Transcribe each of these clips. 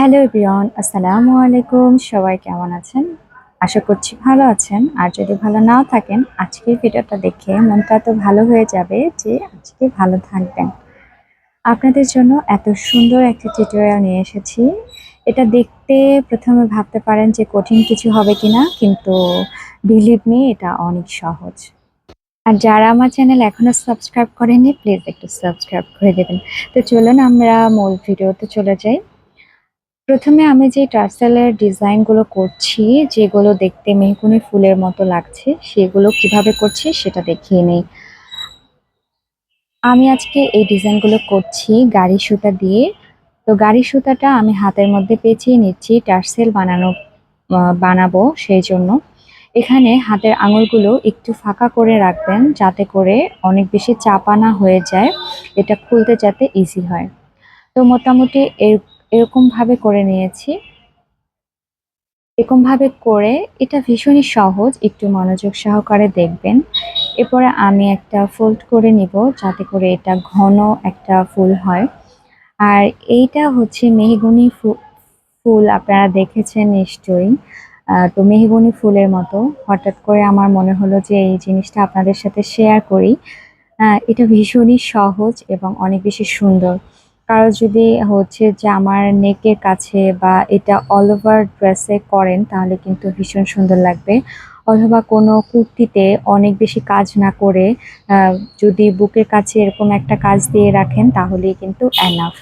Hello everyone, আসসালামু আলাইকুম। সবাই কেমন আছেন? আশা করছি ভালো আছেন। আর যদি ভালো নাও থাকেন, আজকের ভিডিওটা দেখে মনটা এত ভালো হয়ে যাবে যে আজকে ভালো থাকবেন। আপনাদের জন্য এত সুন্দর একটা টিউটোরিয়াল নিয়ে এসেছি। এটা দেখতে প্রথমে ভাবতে পারেন যে কঠিন কিছু হবে কিনা, কিন্তু বিলিভ মি এটা অনেক সহজ। আর যারা আমার চ্যানেল এখনও সাবস্ক্রাইব করেনি প্লিজ একটু সাবস্ক্রাইব করে দেবেন। তো চলুন আমরা মূল ভিডিওতে চলে যাই। প্রথমে আমি যে টার্সেলের ডিজাইনগুলো করছি, যেগুলো দেখতে মেহগুনি ফুলের মতো লাগছে, সেগুলো কীভাবে করছি সেটা দেখিয়ে নেই। আমি আজকে এই ডিজাইনগুলো করছি গাড়ি সুতা দিয়ে। তো গাড়ি সুতাটা আমি হাতের মধ্যে পেঁচিয়ে নিচ্ছি, টার্সেল বানানো বানাবো সেই জন্য। এখানে হাতের আঙুলগুলো একটু ফাঁকা করে রাখবেন, যাতে করে অনেক বেশি চাপা না হয়ে যায়, এটা খুলতে যাতে ইজি হয়। তো মোটামুটি এর এরকম ভাবে করে নিয়েছি। এরকম ভাবে করে এটা ভীষণই সহজ, একটু মনোযোগ সহকারে দেখবেন। এরপরে আমি একটা ফোল্ড করে নিব যাতে করে এটা ঘন একটা ফুল হয়। আর এইটা হচ্ছে মেহগুনি ফুল আপনারা দেখেছেন নিশ্চয়ই। তো মেহগুনি ফুলের মতো। হঠাৎ করে আমার মনে হলো যে এই জিনিসটা আপনাদের সাথে শেয়ার করি। এটা ভীষণই সহজ এবং অনেক বেশি সুন্দর। কারও যদি হচ্ছে যে আমার নেকের কাছে বা এটা অল ওভার ড্রেসে করেন, তাহলে কিন্তু ভীষণ সুন্দর লাগবে। অথবা কোনো কুর্তিতে অনেক বেশি কাজ না করে যদি বুকের কাছে এরকম একটা কাজ দিয়ে রাখেন, তাহলেই কিন্তু এনাফ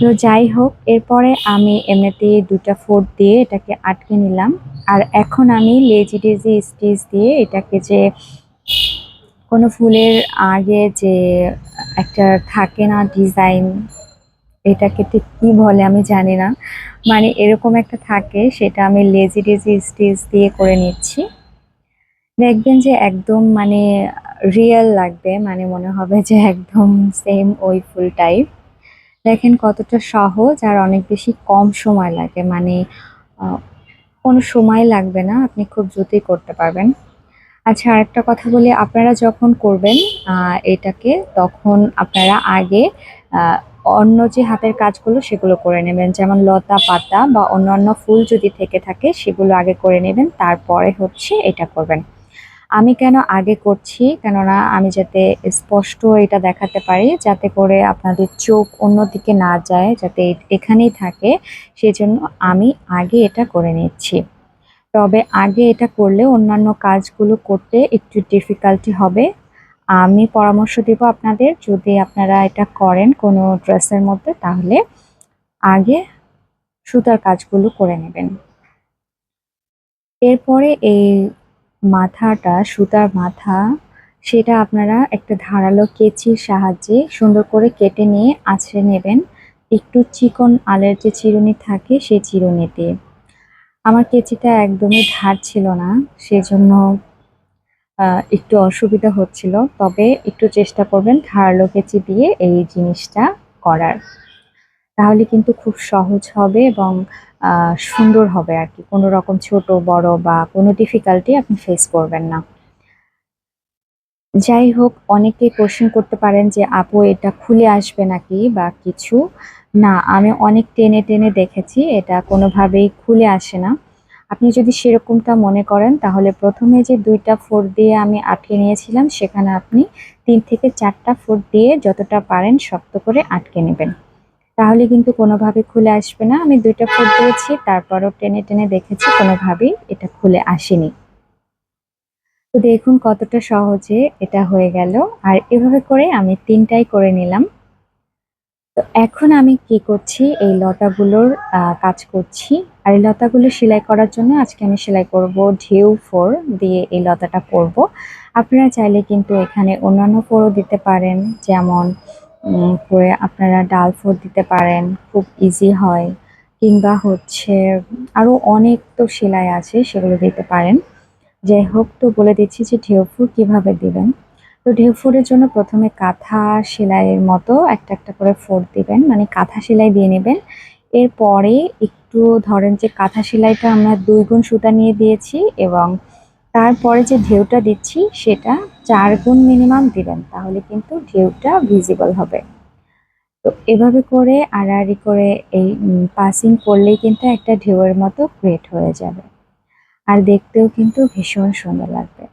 তো যাই হোক, এরপরে আমি এমনিতেই দুটা ফোর্ট দিয়ে এটাকে আটকে নিলাম। আর এখন আমি লেজি ডেজি স্টিচ দিয়ে এটাকে যে কোনো ফুলের আগে যে একটা থাকে না ডিজাইন এটাকে ঠিক কি বলে আমি জানি না। মানে এরকম একটা থাকে, সেটা আমি লেজি ডেজি স্টিচ দিয়ে করে নিচ্ছি। দেখবেন যে একদম মানে রিয়েল লাগবে মানে মনে হবে যে একদম সেম ওই ফুল টাইপ দেখেন কতটা সহজ আর অনেক বেশি কম সময় লাগে মানে কোনো সময় লাগবে না, আপনি খুব দ্রুতই করতে পারবেন। আচ্ছা আরেকটা কথা বলি, আপনারা যখন করবেন এটাকে, তখন আপনারা আগে অন্য যে হাতের কাজগুলো সেগুলো করে নেবেন। যেমন লতা পাতা বা অন্যান্য ফুল যদি থেকে থাকে, সেগুলো আগে করে নেবেন, তারপরে হচ্ছে এটা করবেন। আমি কেন আগে করছি? কেননা আমি যাতে স্পষ্ট এটা দেখাতে পারি, যাতে করে আপনাদের চোখ অন্যদিকে না যায়, যাতে এখানেই থাকে। সেজন্য আমি আগে এটা করে নিচ্ছি। তবে আগে এটা করলে অন্যান্য কাজগুলো করতে একটু ডিফিকাল্টি হবে। আমি পরামর্শ দেব আপনাদের, যদি আপনারা এটা করেন কোনো ড্রেসের মধ্যে, তাহলে আগে সুতার কাজগুলো করে নেবেন। এরপরে এই মাথাটা, সুতার মাথা, সেটা আপনারা একটা ধারালো কেচির সাহায্যে সুন্দর করে কেটে নিয়ে আছড়ে নেবেন। একটু চিকন আলের যে চিরুনি থাকে, সেই চিরুনিতে। আমার কেচিটা একদমই ধার ছিল না, সেজন্য একটু অসুবিধা হচ্ছিল। তবে একটু চেষ্টা করবেন ধারালো কেচি দিয়ে এই জিনিসটা করার। তাহলে কিন্তু খুব সহজ হবে এবং সুন্দর হবে আর কি। কোনো রকম ছোট, বড় বা কোনো ডিফিকাল্টি আপনি ফেস করবেন না। যাই হোক, অনেকেই কোশ্চেন করতে পারেন যে, আপু, এটা খুলে আসবে নাকি বা কিছু? না, আমি অনেক টেনে টেনে দেখেছি, এটা কোনোভাবেই খুলে আসে না। আপনি যদি সেরকমটা মনে করেন, তাহলে প্রথমে যে দুইটা ফোর দিয়ে আমি আটকে নিয়েছিলাম, সেখানে আপনি তিন থেকে চারটা ফোর দিয়ে যতটা পারেন শক্ত করে আটকে নেবেন। তাহলে কিন্তু কোনোভাবে খুলে আসবে না। আমি দুইটা ফোর দিয়েছি, তারপরও টেনে টেনে দেখেছি, কোনোভাবেই এটা খুলে আসেনি। তো দেখুন কতটা সহজে এটা হয়ে গেল। আর এভাবে করে আমি তিনটাই করে নিলাম। তো এখন আমি কি করছি? এই লতাগুলোর কাজ করছি। আর এই লতাগুলো সেলাই করার জন্য আজকে আমি সেলাই করব ঢেউ ফোর দিয়ে এই লতাটা করব আপনারা চাইলে কিন্তু এখানে অন্যান্য ফোরও দিতে পারেন। যেমন করে আপনারা ডাল ফোর দিতে পারেন, খুব ইজি হয়। কিংবা হচ্ছে আরও অনেক তো সেলাই আছে, সেগুলো দিতে পারেন। যাই হোক, তো বলে দিচ্ছি যে ঢেউফুর কীভাবে দিবেন? তো ঢেউফুরের জন্য প্রথমে কাঁথা সেলাইয়ের মতো একটা একটা করে ফোর দিবেন মানে কাঁথা সেলাই দিয়ে নেবেন। এরপরে একটু ধরেন যে কাঁথা সেলাইটা আমরা দুই গুণ সুতা নিয়ে দিয়েছি এবং তারপরে যে ঢেউটা দিচ্ছি সেটা চার গুণ মিনিমাম দিবেন, তাহলে কিন্তু ঢেউটা ভিজিবল হবে। তো এভাবে করে আড়াআড়ি করে এই পাসিং করলেই কিন্তু একটা ঢেউয়ের মতো ক্রিয়েট হয়ে যাবে। আর দেখতেও কিন্তু ভীষণ সুন্দর লাগবে।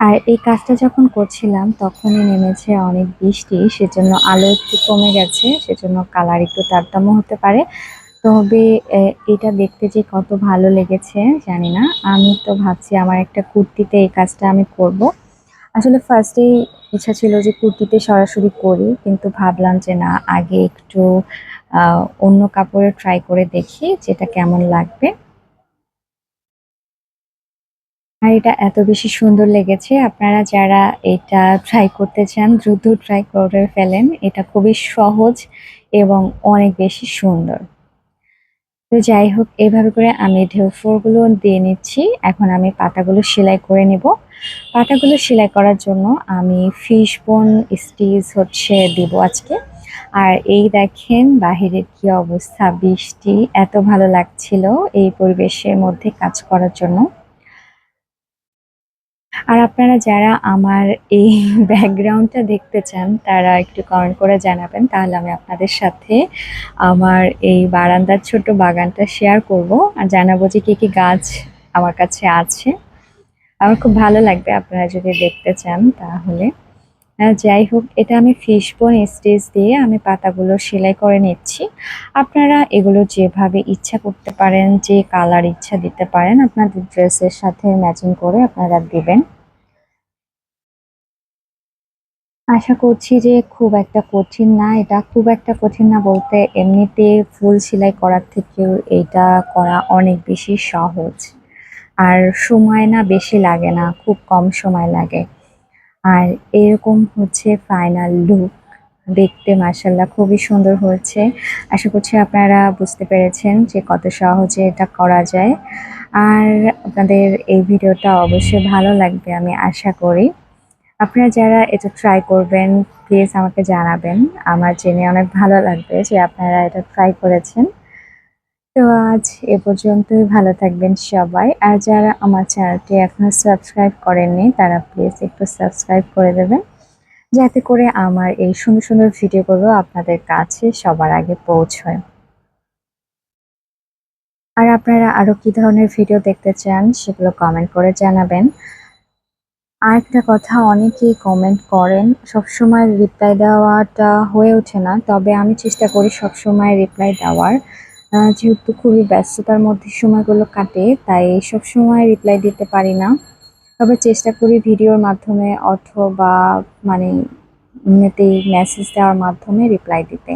আর এই কাজটা যখন করছিলাম, তখনই নেমেছে অনেক বৃষ্টি, সেজন্য আলো একটু কমে গেছে, সেজন্য কালার একটু তারতম্য হতে পারে। তবে এটা দেখতে যে কত ভালো লেগেছে, জানি না। আমি তো ভাবছি আমার একটা কুর্তিতে এই কাজটা আমি করব। আসলে ফার্স্টেই ইচ্ছা ছিল যে কুর্তিতে সরাসরি করি, কিন্তু ভাবলাম যে না, আগে একটু অন্য কাপড়ে ট্রাই করে দেখি, যেটা কেমন লাগবে। আর এটা এত বেশি সুন্দর লেগেছে। আপনারা যারা এটা ট্রাই করতে চান, দ্রুত ট্রাই করে ফেলেন। এটা খুবই সহজ এবং অনেক বেশি সুন্দর। তো যাই হোক, এভাবে করে আমি ঢেউ ফোরগুলো দিয়ে নিচ্ছি। এখন আমি পাতাগুলো সেলাই করে নেব। পাতাগুলো সেলাই করার জন্য আমি ফিশ বোন স্টিচ হচ্ছে দিব আজকে। আর এই দেখেন বাহিরের কি অবস্থা, বৃষ্টি, এত ভালো লাগছিল এই পরিবেশের মধ্যে কাজ করার জন্য। আর আপনারা যারা আমার এই ব্যাকগ্রাউন্ডটা দেখতে চান, তারা একটু কমেন্ট করে জানাবেন, তাহলে আমি আপনাদের সাথে আমার এই বারান্দার ছোট বাগানটা শেয়ার করব আর জানাব যে কী কী গাছ আমার কাছে আছে। আমার খুব ভালো লাগবে আপনারা যদি দেখতে চান তাহলে। যাই হোক, এটা আমি ফিশবোন স্টেজ দিয়ে আমি পাতাগুলো সেলাই করে নিচ্ছি। আপনারা এগুলো যেভাবে ইচ্ছা করতে পারেন, যে কালার ইচ্ছা দিতে পারেন, আপনাদের ড্রেসের সাথে ম্যাচিং করে আপনারা দিবেন। আশা করছি যে খুব একটা কঠিন না, এটা খুব একটা কঠিন না বলতে এমনিতে ফুল সেলাই করার থেকেও এটা করা অনেক বেশি সহজ। আর সময় না বেশি লাগে না, খুব কম সময় লাগে। আর এরকম হচ্ছে ফাইনাল লুক দেখতে মাসাল্লাহ খুবই সুন্দর হয়েছে। আশা করছি আপনারা বুঝতে পেরেছেন যে কত সহজে এটা করা যায়। আর আপনাদের এই ভিডিওটা অবশ্যই ভালো লাগবে আমি আশা করি। আপনারা যারা এটা ট্রাই করবেন প্লিজ আমাকে জানাবেন। আমার জেনে অনেক ভালো লাগবে যে আপনারা এটা ট্রাই করেছেন। তো আজ এ পর্যন্তই, ভালো থাকবেন সবাই। আর যারা আমার চ্যানেলটি এখনও সাবস্ক্রাইব করেননি, তারা প্লিজ একটু সাবস্ক্রাইব করে দেবেন। যাতে করে আমার এই সুন্দর সুন্দর ভিডিওগুলো আপনাদের কাছে সবার আগে পৌঁছয়। আর আপনারা আরও কি ধরনের ভিডিও দেখতে চান, সেগুলো কমেন্ট করে জানাবেন। আরেকটা কথা, অনেকেই কমেন্ট করেন, সবসময় রিপ্লাই দেওয়াটা হয়ে ওঠে না, তবে আমি চেষ্টা করি সবসময় রিপ্লাই দেওয়ার। যেহেতু খুবই ব্যস্ততার মধ্যে সময়গুলো কাটে, তাই সবসময় রিপ্লাই দিতে পারি না। তবে চেষ্টা করি ভিডিওর মাধ্যমে অথবা মানে এমনিতেই মেসেজ দেওয়ার মাধ্যমে রিপ্লাই দিতে।